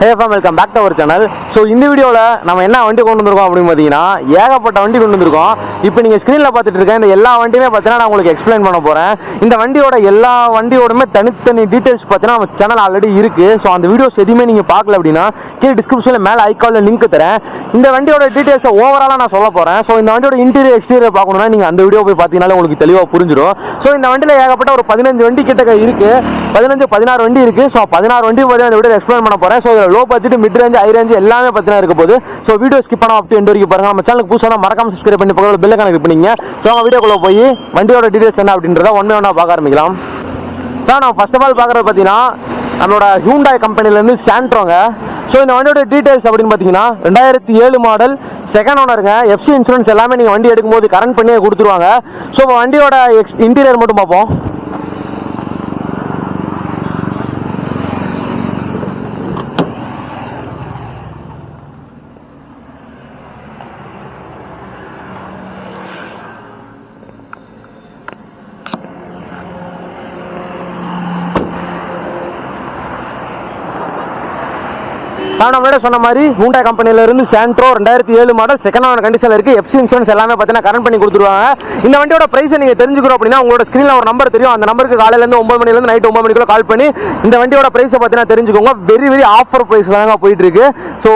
Hey welcome back to our channel so இந்த வீடியோவில் நம்ம என்ன வண்டி கொண்டு வந்திருக்கோம் அப்படின்னு பார்த்தீங்கன்னா ஏகப்பட்ட வண்டி கொண்டு வந்திருக்கோம். இப்போ நீங்கள் ஸ்க்ரீனில் பார்த்துட்டு இருக்க இந்த எல்லா வண்டியுமே பார்த்தீங்கன்னா நான் உங்களுக்கு எக்ஸ்பிளைன் பண்ண போகிறேன் இந்த வண்டியோட எல்லா வண்டியோடுமே தனித்தனி டீட்டெயில்ஸ் பார்த்தீங்கன்னா நம்ம சேனல் ஆல்ரெடி இருக்குது ஸோ அந்த வீடியோஸ் எதுவுமே நீங்கள் பார்க்கல அப்படின்னா கீழே டிஸ்கிரிப்ஷனில் மேலே ஐக்காலில் லிங்க் தரேன். இந்த வண்டியோட டீட்டெயில்ஸை ஓவராலாக நான் சொல்ல போகிறேன் ஸோ இந்த வண்டியோட இன்டீரியர் எக்ஸ்டீரியர் பார்க்கணும்னா நீங்கள் அந்த வீடியோ போய் பார்த்தீங்கன்னா உங்களுக்கு தெளிவாக புரிஞ்சிடும். ஸோ இந்த வண்டியில் ஏகப்பட்ட ஒரு பதினஞ்சு வண்டி கிட்ட இருக்குது பதினஞ்சு பதினாறு வண்டி இருக்குது ஸோ பதினாறு வண்டி பார்த்தீங்கன்னா அந்த வீடியோ எக்ஸ்பிளைன் பண்ண போகிறேன் so low budget mid range high range எல்லாமே பார்த்தீங்கன்னா இருக்க போது ஸோ வீடியோ ஸ்கிப் பண்ணாம அப்படி எண்டு வரைக்கும் பாருங்க. நம்ம சேனலுக்கு புதுசாக மறக்காம சப்ஸ்கிரைப் பண்ணி பக்கத்தில் பெல்லை கனெக்ட் பண்ணிங்க. ஸோ அவங்க வீடியோக்குள்ளே போய் வண்டியோட டீடைல்ஸ் என்ன அப்படின்றத ஒன்று ஒன்றா பார்க்க ஆரம்பிக்கலாம். சார் நான் ஃபர்ஸ்ட் ஆஃப் ஆல் பார்க்குறது பார்த்தீங்கன்னா நம்மளோட ஹியூண்டாய் கம்பெனிலேருந்து சாண்ட்ரோங்க ஸோ இந்த வண்டியோட டீடைல்ஸ் அப்படின்னு பார்த்தீங்கன்னா ரெண்டாயிரத்தி ஏழு மாடல் செகண்ட் ஓனருங்க எஃப்சி இன்சூரன்ஸ் எல்லாமே நீங்கள் வண்டி எடுக்கும்போது கரண்ட் பண்ணியே கொடுத்துருவாங்க. ஸோ வண்டியோட எக்ஸ் இன்டீரியர் மட்டும் பார்ப்போம். நான் நம்மளோட சொன்ன மாதிரி ஹூண்டா கம்பெனில இருந்து சாண்ட்ரோ ரெண்டாயிரத்தி ஏழு மாடல் செகண்ட் ஹேண்ட் கண்டிஷன்ல இருக்கு எஃப்சி இன்சூரன்ஸ் எல்லாமே பார்த்தீங்கன்னா கரண்ட் பண்ணி கொடுத்துருவாங்க. இந்த வண்டியோட பிரைஸ் நீங்க தெரிஞ்சுக்கிறோம் அப்படின்னா உங்களோட ஸ்கிரீன்ல ஒரு நம்பர் தெரியும். அந்த நம்பருக்கு காலையில இருந்து ஒன்பது மணிலிருந்து நைட் ஒன்பது மணிக்குள்ள கால் பண்ணி இந்த வண்டியோட பிரைஸை பார்த்தீங்கன்னா தெரிஞ்சுக்கோங்க. வெரி வெரி ஆஃபர் பிரைஸ்ல தாங்க போயிட்டு இருக்கு ஸோ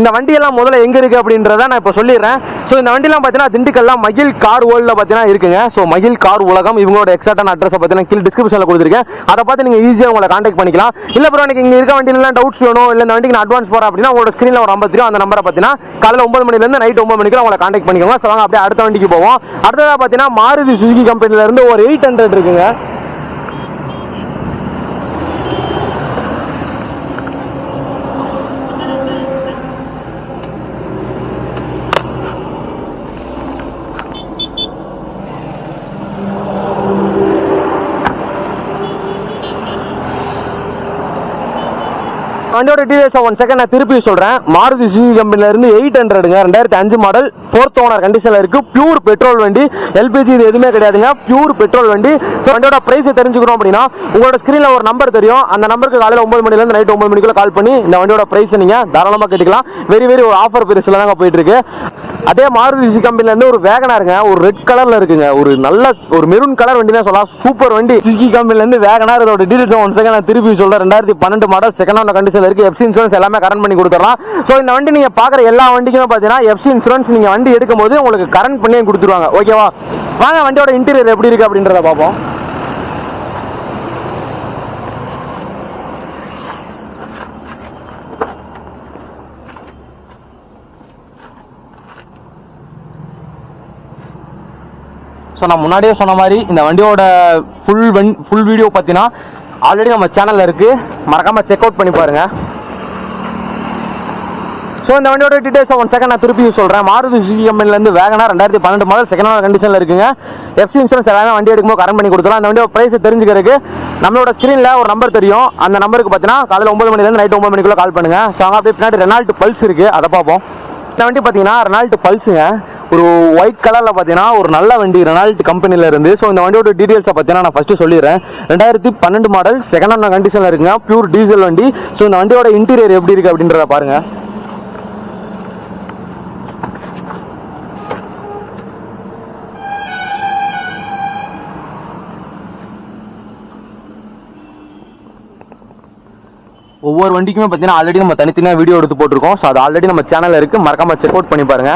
இந்த வண்டியெல்லாம் முதல்ல எங்க இருக்கு அப்படின்றத நான் இப்போ சொல்லிடுறேன். ஸோ இந்த வண்டிலாம் பார்த்தீங்கன்னா திண்டுக்கல்லாம் மகிழ் கார் வேர்ல்டில் பார்த்தீங்கன்னா இருக்குங்க. ஸோ மகிழ் கார் உலகம் இவங்களோட எக்ஸாக்டான அட்ரஸ் பார்த்தீங்கன்னா கீழ் டிஸ்கிரிப்ஷனில் கொடுத்துருக்கேன். அதை பார்த்து நீங்கள் ஈஸியாக உங்களை கான்டாக்ட் பண்ணிக்கலாம். இல்லை அப்புறம் எனக்கு இங்கே இருக்க வண்டியிலாம் டவுட்ஸ் வேணும். இல்லை இந்த வண்டிக்கு நான் அட்வான்ஸ் போற அப்படின்னா உங்களோட ஸ்க்ரீனில் ஒரு ஐம்பது ரூபா அந்த நம்பரை பார்த்தீங்கன்னா காலையில் ஒன்பது மணிலேருந்து நைட் ஒன்பது மணிக்கு உங்களை கான்டாக்ட் பண்ணிக்கோங்க. ஸோ வாங்க அப்படியே அடுத்த வண்டிக்கு போவோம். அடுத்ததாக பார்த்தீங்கன்னா மாருதி சுசுகி கம்பெனில இருந்து ஒரு எயிட் ஹண்ட்ரட் இருக்குங்க. வண்டியோட டீடைல்ஸ் ஒன் செகண்ட் நான் திருப்பி சொல்றேன். மாருதி சுசுகி கம்பெனில இருந்து எயிட் ஹண்ட்ரடுங்க ரெண்டாயிரத்தி அஞ்சு மாடல் ஃபோர்த் ஓனர் கண்டிஷன்ல இருக்கு. பியூர் பெட்ரோல் வண்டி எல்பிஜி இது எதுவுமே கிடையாதுங்க. பியூர் பெட்ரோல் வண்டி. ஸோ வண்டியோட பிரைஸ் தெரிஞ்சுக்கணும் அப்படின்னா உங்களோட ஸ்கிரீன்ல ஒரு நம்பர் தெரியும். அந்த நம்பருக்கு காலையில் ஒன்பது மணில இருந்து நைட் ஒன்பது மணிக்குள்ள கால் பண்ணி இந்த வண்டியோட பிரைஸ் நீங்க தாராளமாக கேட்டுக்கலாம். வெரி வெரி ஒரு ஆஃபர் பிரைஸ்ல தாங்க போயிட்டு இருக்கு அதே மாருதி சுசுகி கம்பெனில இருந்து ஒரு வேகனாருங்க ஒரு ரெட் கலர்ல இருக்குங்க. ஒரு நல்ல ஒரு மெரூன் கலர் வண்டி தான் சொல்லலாம். சூப்பர் வண்டி. சுசுகி கம்பெனில இருந்து வேகனார் இதோட டீடைல்ஸ் ஒன் செகண்ட் நான் திருப்பி சொல்றேன். ரெண்டாயிரத்தி பன்னெண்டு மாடல் செகண்ட் ஹேண்ட் கண்டிஷன்ல இருக்கு எஃப்சி இன்சூரன்ஸ் எல்லாமே கரண்ட் பண்ணி கொடுத்துடலாம். ஸோ இந்த வண்டி நீங்க பாக்குற எல்லா வண்டிக்குமே பாத்தீங்கன்னா எஃப்சி இன்சூரன்ஸ் நீங்க வண்டி எடுக்கும்போது உங்களுக்கு கரண்ட் பண்ணியே கொடுத்துருவாங்க. ஓகேவா வாங்க வண்டியோட இன்டீரியர் எப்படி இருக்குது அப்படின்றத பார்ப்போம். ஸோ நான் முன்னாடியே சொன்ன மாதிரி இந்த வண்டியோட ஃபுல் வண் ஃபுல் வீடியோ பார்த்தீங்கன்னா ஆல்ரெடி நம்ம சேனலில் இருக்குது மறக்காமல் செக் அவுட் பண்ணி பாருங்கள் ஸோ இந்த வண்டியோட டீட்டெயில்ஸ் ஒன் செகண்ட் நான் திருப்பி சொல்கிறேன் மாருதி சுசுகி கம்பெனிலேருந்து வேகனா ரெண்டாயிரத்தி பன்னெண்டு மாடல் செகண்ட் ஹேண்ட் கண்டிஷனில் இருக்குங்க. எஃப்சி இன்சூரன்ஸ் எல்லாமே வண்டி எடுக்கும்போது கரண்ட் பண்ணி கொடுத்துரும் அந்த வண்டியோட ப்ரைஸ் தெரிஞ்சுக்கிறதுக்கு நம்மளோட ஸ்க்ரீனில் ஒரு நம்பர் தெரியும். அந்த நம்பருக்கு பார்த்தீங்கன்னா காலையில் ஒம்பது மணிலேருந்து நைட் ஒம்பது மணிக்குள்ளே கால் பண்ணுங்கள் ஸோ அங்கே அப்படியே பின்னாடி ரெனால்ட் பல்ஸ் இருக்குது அதை பார்ப்போம். இந்த வண்டி பார்த்தீங்கன்னா ரெனால்ட் பல்ஸுங்க ஒரு ஒயிட் கலரில் பார்த்தீங்கன்னா ஒரு நல்ல வண்டி ரெனால்ட் கம்பெனியில் இருந்து. ஸோ இந்த வண்டியோட டீடைல்ஸை பார்த்தீங்கன்னா நான் ஃபஸ்ட்டு சொல்லிடுறேன். ரெண்டாயிரத்தி பன்னெண்டு மாடல் செகண்ட் ஹேண்ட் கண்டிஷனில் இருக்குங்க. பியூர் டீசல் வண்டி. ஸோ இந்த வண்டியோட இன்டீரியர் எப்படி இருக்குது அப்படின்றத பாருங்க. ஒவ்வொரு வண்டிக்குமே பார்த்தீங்கன்னா ஆல்ரெடி நம்ம தனித்தனியாக வீடியோ எடுத்து போட்டிருக்கோம். ஸோ அது ஆல்ரெடி நம்ம சேனலில் இருக்குது மறக்காமல் செக் அவுட் பண்ணி பாருங்க.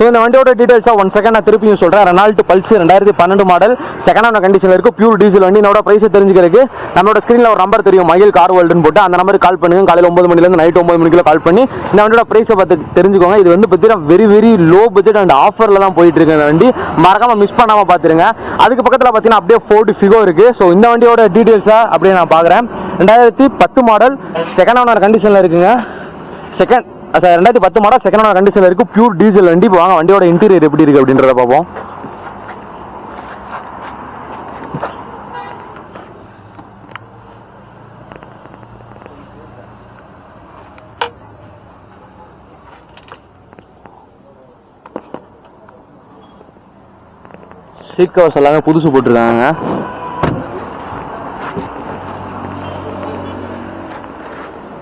ஸோ இந்த வண்டியோட டீடைல்ஸாக ஒன் செகண்ட் நான் திருப்பியும் சொல்கிறேன் ரெனால்ட் பல்ஸ் ரெண்டாயிரத்தி பன்னெண்டு மாடல் செகண்ட் கண்டிஷனில் இருக்குது பியூர் டீசல் வண்டி என்னோட ப்ரைஸை தெரிஞ்சுக்கிறதுக்கு நம்மளோட ஸ்க்ரீனில் ஒரு நம்பர் தெரியும். மயில் கார் வேர்ல்டுன்னு போட்டு அந்த நம்பருக்கு கால் பண்ணுங்க. காலையில் ஒம்பது மணிலேருந்து நைட் ஒன்பது மணிக்குள்ள கால் பண்ணி இந்த வண்டியோட ப்ரைஸை பார்த்து தெரிஞ்சுக்கோங்க. இது வந்து பார்த்தீங்கன்னா very very low budget and ஆஃபரில் தான் போயிட்டு இருக்கு இந்த வண்டி. மறக்காமல் மிஸ் பண்ணாமல் பார்த்துருங்க அதுக்கு பக்கத்தில் பார்த்தீங்கன்னா அப்படியே ஃபோர்டு ஃபிகோ இருக்குது ஸோ இந்த வண்டியோட டீடைல்ஸாக அப்படியே நான் பார்க்குறேன் ரெண்டாயிரத்தி பத்து மாடல் செகண்ட் ஓனர் கண்டிஷனில் இருக்குங்க. செகண்ட் சார் ரெண்டாயிரத்தி பத்து மாடல் செகண்ட் ஓனர் கண்டிஷன் இருக்கு. பியூர் டீசல் வண்டி. இப்போ வாங்க வண்டியோட இன்டீரியர் எப்படி இருக்கு அப்படின்றத பார்ப்போம். சீட் கவர்ஸ் எல்லாமே புதுசு போட்டிருக்காங்க.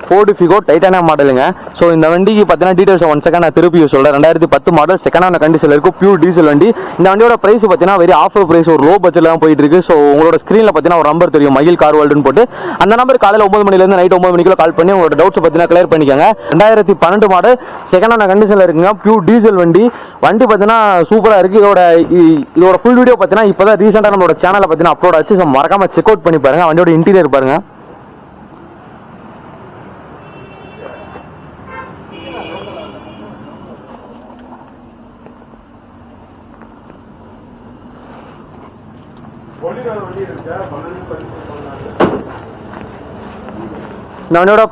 ஃபோர்டு ஃபிகோ டைட்டானா மாடலுங்க ஸோ இந்த வண்டிக்கு பார்த்தீங்கன்னா டீட்டெயில்ஸ் ஒன் செகண்ட் நான் திருப்பி சொல்கிறேன் ரெண்டாயிரத்தி பத்து மாடல் செகண்டான கண்டிஷனில் இருக்கும் பியூர் டீசல் வண்டி. இந்த வண்டியோட பிரைஸ் பார்த்தீங்கன்னா வெரி ஆஃபர் பிரைஸ் ஒரு லோ பட்ஜெட்டில் தான் போயிட்டு இருக்கு ஸோ உங்களோட ஸ்க்ரீனில் பார்த்தீங்கன்னா ஒரு நம்பர் தெரியும் மகில் கார் வேர்ல்டுன்னு போட்டு. அந்த நம்பர் காலையில் ஒம்பது மணிலேருந்து நைட் ஒம்பது மணிக்குள்ள கால் பண்ணி உங்களோட டவுட்ஸ் பார்த்தீங்கன்னா கிளியர் பண்ணிக்கோங்க. ரெண்டாயிரத்தி பன்னெண்டு மாடல் செகண்ட் ஹேண்ட் கண்டிஷனில் இருக்குங்க பியூர் டீசல் வண்டி. வண்டி பார்த்தீங்கன்னா சூப்பராக இருக்குது இதோட இதோட ஃபுல் வீடியோ பார்த்தீங்கன்னா இப்போ தான் ரீசெண்டாக நம்மளோட சேனலில் பார்த்தீங்கன்னா அப்லோட் ஆச்சு. ஸோ மறக்காம செக் அவுட் பண்ணி பாருங்க. வண்டியோட இன்டீரியர் பாருங்க. நான் வண்டியோட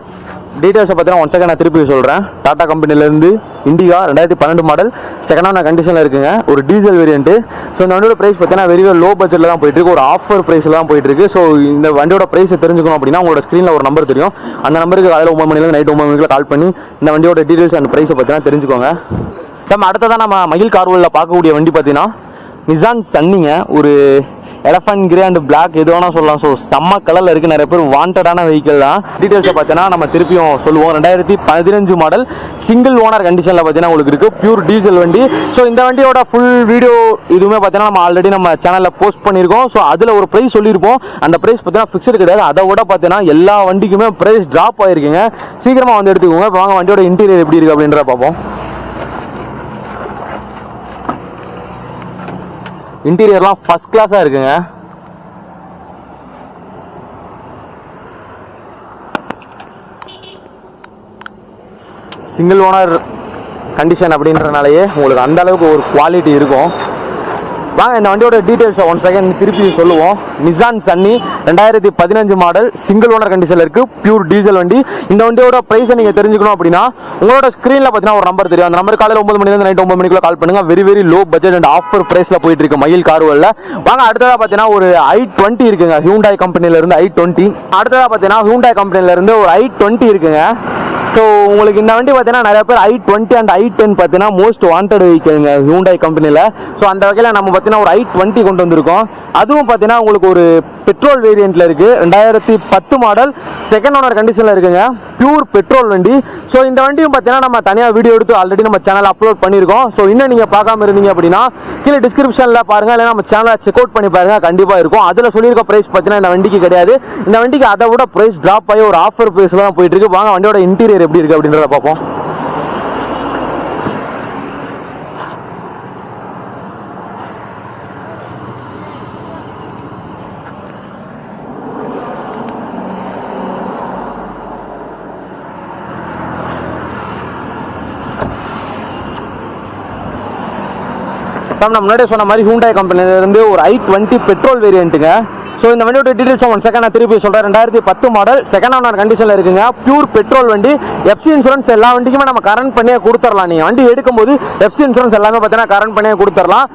டீட்டெயில்ஸை பார்த்தீங்கன்னா ஒன் செகண்ட் நான் திருப்பி சொல்கிறேன் டாடா கம்பெனிலேருந்து இண்டிகா ரெண்டாயிரத்தி பன்னெண்டு மாடல் செகண்ட் கண்டிஷனில் இருக்குங்க. ஒரு டீசல் வேரியன்ட்டு ஸோ இந்த வண்டியோட ப்ரைஸ் பார்த்தீங்கன்னா வெரி லோ பட்ஜெட்டில் தான் போயிட்டு இருக்கு ஒரு ஆஃபர் ப்ரைஸில் தான் போயிட்டு இருக்கு ஸோ இந்த வண்டியோட ப்ரைஸை தெரிஞ்சுக்கணும் அப்படின்னா உங்களோட ஸ்க்ரீனில் ஒரு நம்பர் தெரியும். அந்த நம்பருக்கு காலையில் ஒம்பது மணிலேருந்து நைட் ஒம்பது மணிக்கு கால் பண்ணி இந்த வண்டியோட டீட்டெயில்ஸ் அந்த ப்ரைஸை பார்த்தீங்கன்னா தெரிஞ்சுக்கோங்க. நம்ம அடுத்ததான் நம்ம மகிழ் கார்வலில் பார்க்கக்கூடிய வண்டி பார்த்தீங்கன்னா நிசான் சன்னிங்க ஒரு எலஃபண்ட் கிரே அண்ட் பிளாக் எது வேணால் சொல்லலாம். ஸோ செம்ம கலரில் இருக்குது நிறைய பேர் வாண்டடான வெஹிக்கிள் தான். டீட்டெயில்ஸை பார்த்தீங்கன்னா நம்ம திருப்பியும் சொல்லுவோம். ரெண்டாயிரத்தி பதினஞ்சு மாடல் சிங்கிள் ஓனர் கண்டிஷனில் பார்த்தீங்கன்னா உங்களுக்கு இருக்குது பியூர் டீசல் வண்டி. ஸோ இந்த வண்டியோட ஃபுல் வீடியோ இதுவுமே பார்த்தீங்கன்னா நம்ம ஆல்ரெடி நம்ம சேனலில் போஸ்ட் பண்ணியிருக்கோம். ஸோ அதில் ஒரு ப்ரைஸ் சொல்லியிருப்போம். அந்த ப்ரைஸ் பார்த்தீங்கன்னா ஃபிக்ஸ்டு கிடையாது. அதை விட பார்த்தீங்கன்னா எல்லா வண்டிக்குமே ப்ரைஸ் ட்ராப் ஆகிருக்குங்க சீக்கிரமாக வந்து எடுத்துக்கோங்க. இப்போ வாங்க வண்டியோட இன்டீரியர் எப்படி இருக்குது அப்படின்ற பார்ப்போம். இன்டீரியர்லாம் ஃபர்ஸ்ட் கிளாஸாக இருக்குங்க. சிங்கிள் ஓனர் கண்டிஷன் அப்படின்றனாலேயே உங்களுக்கு அந்த அளவுக்கு ஒரு குவாலிட்டி இருக்கும். வாங்க இந்த வண்டியோட டீட்டெயில்ஸை ஒன் செகண்ட் திருப்பி சொல்லுவோம். நிசான் சன்னி ரெண்டாயிரத்தி பதினஞ்சு மாடல் சிங்கிள் ஓனர் கண்டிஷனில் இருக்குது பியூர் டீசல் வண்டி. இந்த வண்டியோட ப்ரைஸை நீங்கள் தெரிஞ்சுக்கணும் அப்படின்னா உங்களோட ஸ்க்ரீனில் பார்த்தீங்கன்னா ஒரு நம்பர் தெரியும். அந்த நம்பர் காலையில் ஒன்பது மணிலேருந்து நைட் ஒம்பது மணிக்குள்ள கால் பண்ணுங்கள் very very low budget and offer ப்ரைஸில் போயிட்டு இருக்கு மயில் கார்வலில் வாங்க அடுத்ததாக பார்த்தீங்கன்னா ஒரு ஐ டுவெண்ட்டி இருக்குங்க. ஹியூண்டாய் கம்பெனிலேருந்து ஐ டுவெண்ட்டி அடுத்ததாக பார்த்தீங்கன்னா ஹியூண்டாய் கம்பெனிலேருந்து ஒரு ஐ டுவெண்ட்டி இருக்குங்க. ஸோ உங்களுக்கு இந்த வண்டி பார்த்தீங்கன்னா நிறைய பேர் I twenty and I ten பார்த்தீங்கன்னா மோஸ்ட் வாண்டட் வெஹிக்கிள்ங்க ஹூண்டாய் கம்பெனியில் ஸோ அந்த வகையில் நம்ம பார்த்தீங்கன்னா ஒரு ஐ டுவெண்ட்டி கொண்டு வந்திருக்கோம். அதுவும் பார்த்தீங்கன்னா உங்களுக்கு ஒரு பெட்ரோல் வேரியண்ட்டில் இருக்குது ரெண்டாயிரத்தி பத்து மாடல் செகண்ட் ஓனர் கண்டிஷனில் இருக்குங்க. பியூர் பெட்ரோல் வண்டி. ஸோ இந்த வண்டியும் பார்த்தீங்கன்னா நம்ம தனியாக வீடியோ எடுத்து ஆல்ரெடி நம்ம சேனல் அப்லோட் பண்ணியிருக்கோம். ஸோ இன்னும் நீங்கள் பார்க்காம இருந்தீங்க அப்படின்னா கீழே டிஸ்கிரிப்ஷனில் பாருங்கள் இல்லை நம்ம சேனலை செக் அவுட் பண்ணி பாருங்கள் கண்டிப்பாக இருக்கும். அதில் சொல்லியிருக்க ப்ரைஸ் பார்த்தீங்கன்னா இந்த வண்டிக்கு கிடையாது. இந்த வண்டிக்கு அதை விட ப்ரைஸ் ட்ராப் ஆகி ஒரு ஆஃபர் ப்ரைஸில் தான் போயிட்டு இருக்கு. வாங்க வண்டியோட இன்டீரியர் எப்படி இருக்கு அப்படின்றத பார்ப்போம். மேம் நான் முன்னாடியே சொன்ன மாதிரி ஹூண்டாய் கம்பெனிலேருந்து ஒரு ஐ டுவெண்ட்டி பெட்ரோல் வேரியண்ட்டுங்க ஸோ இந்த வண்டியோட டீட்டெயில்ஸ் ஒன் செகண்ட் நான் திருப்பி சொல்கிறேன் ரெண்டாயிரத்தி பத்து மாடல் செகண்ட் ஓனர் கண்டிஷனில் இருக்குங்க. பியூர் பெட்ரோல் வண்டி எஃப்சி இன்சூரன்ஸ் எல்லா வண்டிக்குமே நம்ம கரண்ட் பண்ணியே கொடுத்துடலாம் நீங்கள் வண்டி எடுக்கும்போது எஃப்சி இன்சூரன்ஸ் எல்லாமே பார்த்தீங்கன்னா கரண்ட் பண்ணியே கொடுத்துடலாம்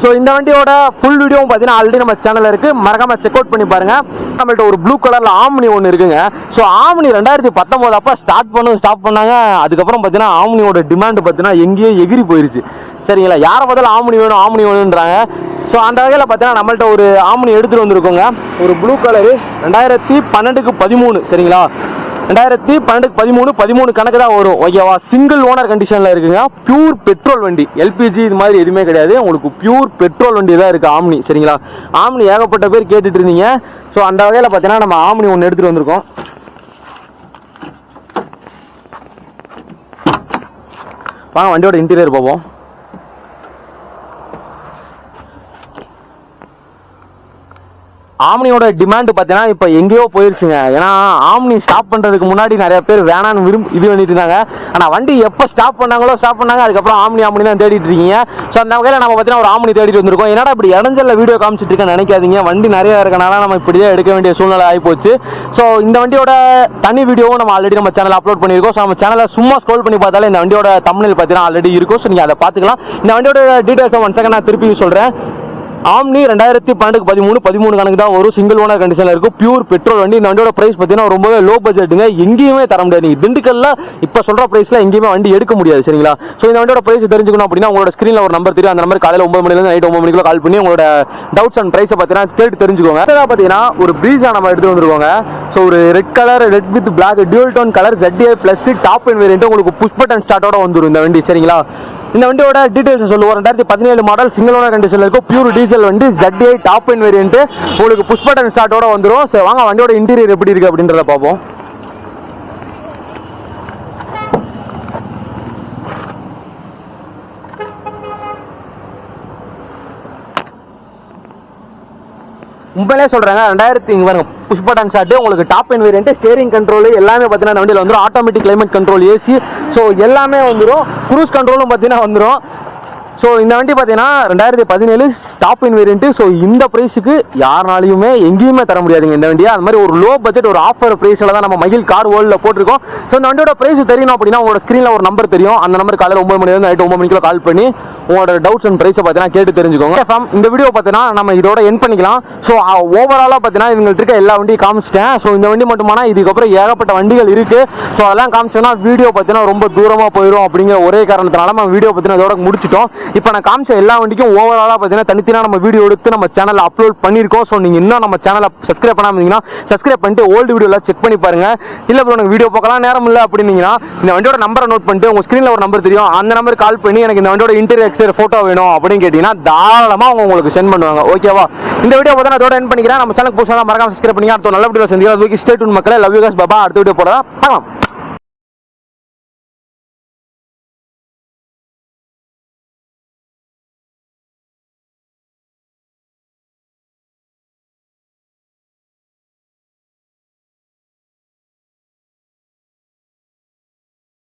ஸோ இந்த வண்டியோட ஃபுல் வீடியோவும் பார்த்தீங்கன்னா ஆல்ரெடி நம்ம சேனலில் இருக்குது மறக்காமல் செக் அவுட் பண்ணி பாருங்க. நம்மள்ட்ட ஒரு ப்ளூ கலரில் ஆம்னி ஒன்று இருக்குங்க. ஸோ ஆம்னி ரெண்டாயிரத்தி பத்தொம்போது அப்போ ஸ்டார்ட் பண்ண ஸ்டாப் பண்ணாங்க. அதுக்கப்புறம் பார்த்தீங்கன்னா ஆம்னியோட டிமாண்ட் பார்த்தீங்கன்னா எங்கேயோ எகிரி போயிருச்சு. சரிங்களா? யாரை பார்த்தாலும் ஆம்னி வேணும் ஆம்னி வேணுன்றாங்க ஸோ அந்த வகையில் பார்த்தீங்கன்னா நம்மள்ட்ட ஒரு ஆம்னி எடுத்துகிட்டு வந்திருக்கோங்க. ஒரு ப்ளூ கலரு ரெண்டாயிரத்தி பன்னெண்டுக்கு பதிமூணு. சரிங்களா? ரெண்டாயிரத்தி பன்னெண்டு பதிமூணு பதிமூணு கணக்கு தான் வரும். ஓகேவா சிங்கிள் ஓனர் கண்டிஷனில் இருக்குங்க. பியூர் பெட்ரோல் வண்டி. எல்பிஜி இது மாதிரி எதுவுமே கிடையாது. உங்களுக்கு பியூர் பெட்ரோல் வண்டி தான் இருக்குது ஆம்னி. சரிங்களா? ஆம்னி ஏகப்பட்ட பேர் கேட்டுட்டு இருந்தீங்க. ஸோ அந்த வகையில் பார்த்தீங்கன்னா நம்ம ஆம்னி ஒன்று எடுத்துகிட்டு வந்திருக்கோம். வாங்க வண்டியோட இன்டீரியர் பார்ப்போம். ஆம்னியோட டிமாண்ட் பார்த்தீங்கன்னா இப்போ எங்கேயோ போயிருச்சுங்க. ஏன்னா ஆம்னி ஸ்டாப் பண்ணுறதுக்கு முன்னாடி நிறைய பேர் வேணான்னு விரும்பி இது பண்ணிட்டு இருந்தாங்க. ஆனால் வண்டி எப்போ ஸ்டாப் பண்ணாங்களோ ஸ்டாப் பண்ணாங்க. அதுக்கப்புறம் ஆம்னி ஆம்னி தான் தேடிட்டு இருக்கீங்க. ஸோ அந்த வகையில் நம்ம பார்த்தீங்கன்னா ஒரு ஆம்னி தேடிட்டு வந்திருக்கோம். என்னடா இப்படி இடஞ்சல்ல வீடியோ காமிச்சிட்டு இருக்கேன்னு நினைக்காதீங்க. வண்டி நிறைய இருக்கனால நம்ம இப்படியே எடுக்க வேண்டிய சூழ்நிலை ஆகிப்போச்சு ஸோ இந்த வண்டியோட தனி வீடியோவும் நம்ம ஆல்ரெடி நம்ம சேனல் அப்லோட் பண்ணியிருக்கோம். ஸோ நம்ம சேனலை சும்மா ஸ்க்ரோல் பண்ணி பார்த்தாலே இந்த வண்டியோட தமிழில் பார்த்தீங்கன்னா ஆல்ரெடி இருக்கும். ஸோ நீங்கள் அதை பார்த்துக்கலாம். இந்த வண்டியோட டீட்டெயில்ஸை ஒன் செகண்ட் நான் திருப்பி சொல்கிறேன் ஆம்னி ரெண்டாயிரத்தி பன்னெண்டுக்கு பதிமூணு பதிமூணு கணக்கு தான் வரும் சிங்கிள் ஓனர் கண்டிஷனில் இருக்கும் பியூர் பெட்ரோல் வண்டி. இந்த வண்டியோட பிரைஸ் பார்த்தீங்கன்னா ரொம்பவே லோ பட்ஜெட்டுங்க எங்கேயுமே தர முடியாது. நீங்கள் திண்டுக்கல்ல இப்போ சொல்கிற ப்ரைஸில் எங்கேயுமே வண்டி எடுக்க முடியாது. சரிங்களா? ஸோ இந்த வண்டியோட பிரைஸ் தெரிஞ்சுக்கணும் அப்படின்னா உங்களோட ஸ்க்ரீனில் ஒரு நம்பர் தெரியும். அந்த நம்பர் காலையில் ஒன்பது மணிலேருந்து நைட் ஒன்பது மணிக்குள்ள கால் பண்ணி உங்களோட டவுட்ஸ் அண்ட் ப்ரைஸை பார்த்தீங்கன்னா கேட்டு தெரிஞ்சுக்கோங்க. அடுத்ததாக பார்த்தீங்கன்னா ஒரு ப்ரீஸா நம்ம எடுத்து வந்துருக்கோங்க. ஸோ ஒரு red colour red with black dual tone colour Zeta plus top and variant உங்களுக்கு புஷ் பட்டன் ஸ்டார்ட்டோட வந்துடும் இந்த வண்டி. சரிங்களா? இந்த வண்டியோட டீடைல்ஸ் சொல்லுவோம். ரெண்டாயிரத்தி பதினேழு மாடல் சிங்கிள் ஓனர் கண்டிஷனில் இருக்கும். பியூர் டீசல் வண்டி ZDI டாப் அண்ட் வேரியன்ட் உங்களுக்கு புஷ் பட்டன் ஸ்டார்ட்டோட வந்துடும் சரி வாங்க வண்டியோட இன்டீரியர் எப்படி இருக்கு அப்படின்றத பார்ப்போம். உண்மையிலே சொல்றாங்க ரெண்டாயிரத்தி இங்க பாருங்க புஷ் பட்டன் ஷாட்டு உங்களுக்கு top and variant steering control எல்லாமே பார்த்தீங்கன்னா வண்டியில் வந்துடும் automatic climate control AC so எல்லாமே வந்துடும் க்ரூஸ் கண்ட்ரோலும் பார்த்தீங்கன்னா வந்துடும் ஸோ இந்த வண்டி பார்த்தீங்கன்னா ரெண்டாயிரத்தி பதினேழு டாப் இன் வேரியன்ட்டு ஸோ இந்த ப்ரைஸுக்கு யாருனாலையுமே எங்கேயுமே தர முடியாதுங்க இந்த வண்டியை. அந்த மாதிரி ஒரு லோ பட்ஜெட் ஒரு ஆஃபர் ப்ரைஸில் தான் நம்ம மகிழ் கார் வேர்ல்டில் போட்டிருக்கோம். ஸோ இந்த வண்டியோட ப்ரைஸ் தெரியணும் அப்படின்னா உங்களோட ஸ்க்ரீனில் ஒரு நம்பர் தெரியும். அந்த நம்பர் காலையில் ஒன்பது மணிலேருந்து நைட்டு ஒன்பது மணிக்குள்ள கால் பண்ணி உங்களோட டவுட்ஸ் அண்ட் ப்ரைஸை பார்த்தீங்கன்னா கேட்டு தெரிஞ்சுக்கோங்க. எஃப்எம் இந்த வீடியோ பார்த்தீங்கன்னா நம்ம இதோட என் பண்ணிக்கலாம். ஸோ ஓவராலாக பார்த்தீங்கன்னா இவங்கள்ட்ட இருக்க எல்லா வண்டியும் காமிச்சிட்டேன். ஸோ இந்த வண்டி மட்டுமானா இதுக்கப்புறம் ஏகப்பட்ட வண்டிகள் இருக்குது ஸோ அதெல்லாம் காமிச்சோன்னா வீடியோ பார்த்தீங்கன்னா ரொம்ப தூரமாக போயிடும் அப்படிங்கிற ஒரே காரணத்தினால நம்ம வீடியோ பார்த்தீங்கன்னா இதோட முடிச்சிட்டோம். இப்போ நான் காமிச்ச எல்லா வண்டிக்கும் ஓவராலாக பார்த்தீங்கன்னா தனித்தனியாக நம்ம வீடியோ எடுத்து நம்ம சேனலில் அப்லோட் பண்ணியிருக்கோம். ஸோ நீங்கள் இன்னும் நம்ம சேனலை சப்ஸ்கிரைப் பண்ணாம இருந்தீங்கன்னா சப்ஸ்கிரைப் பண்ணிட்டு ஓல்டு வீடியோலாம் செக் பண்ணி பாருங்க. இல்லை இப்போ எனக்கு வீடியோ பார்க்கலாம் நேரம் இல்லை அப்படின்னீங்கன்னா இந்த வண்டியோட நம்பரை நோட் பண்ணிட்டு உங்கள் ஸ்க்ரீனில் ஒரு நம்பர் தெரியும். அந்த நம்பர் கால் பண்ணி எனக்கு இந்த வண்டியோட இன்டீரியர் எக்ஸ்டர் ஃபோட்டோ வேணும் அப்படின்னு கேட்டிங்கன்னா தாராளமாக அவங்க உங்களுக்கு சென்ட் பண்ணுவாங்க. ஓகேவா இந்த வீடியோ பார்த்தா அதோட என் பண்ணிக்கிறேன். நம்ம சேனல் புதுசாக மறக்காம சப்ஸ்கிரைப் பண்ணி அடுத்த நல்ல வீடியோ செஞ்சு ஸ்டேட் மக்களே. லவ் யூ பாபா அடுத்த வீடியோ போடலாம். பார்க்கலாம்